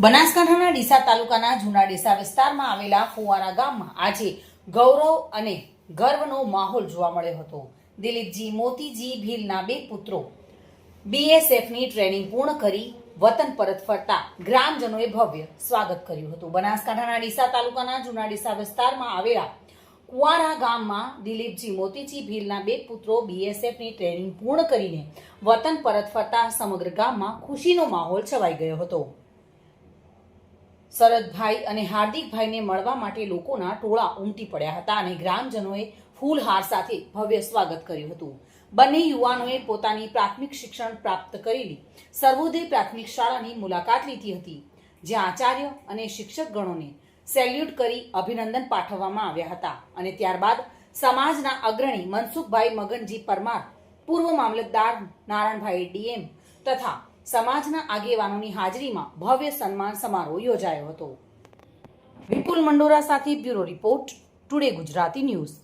બનાસકાંઠાના ડીસા તાલુકાના જૂના ડીસા વિસ્તારમાં આવેલા ફુવારા ગામમાં આજે ગૌરવ અને ગર્વનો માહોલ જોવા મળ્યો હતો. દિલીપજી મોતીજી ભીલના બે પુત્રો બીએસએફની ટ્રેનિંગ પૂર્ણ કરી વતન પરત ફરતા ગ્રામજનોએ ભવ્ય સ્વાગત કર્યું હતું. બનાસકાંઠાના ડીસા તાલુકાના જૂના ડીસા વિસ્તારમાં આવેલા કુવારા ગામમાં દિલીપજી મોતીજી ભીલના બે પુત્રો બીએસએફની ટ્રેનિંગ પૂર્ણ કરીને વતન પરત ફરતા સમગ્ર ગામમાં ખુશીનો માહોલ છવાઈ ગયો હતો. શરદભાઈ અને હાર્દિકભાઈને મળવા માટે લોકોના ટોળા ઉમટી પડ્યા હતા અને ગ્રામજનોએ ફૂલહાર સાથે ભવ્ય સ્વાગત કર્યું હતું. બંને યુવાનોએ પોતાની પ્રાથમિક શિક્ષણ પ્રાપ્ત કરેલી. સર્વોદય પ્રાથમિક શાળાની મુલાકાત લીધી હતી, જ્યાં આચાર્ય અને શિક્ષક ગણોને સેલ્યુટ કરી અભિનંદન પાઠવવામાં આવ્યા હતા અને ત્યારબાદ સમાજના અગ્રણી મનસુખભાઈ મગનજી પરમાર, પૂર્વ મામલતદાર નારાયણભાઈ ડીએમ તથા સમાજના આગેવાનોની હાજરીમાં ભવ્ય સન્માન સમારોહ યોજાયો હતો. વિપુલ મંડોરા સાથે bureau report, today Gujarati news.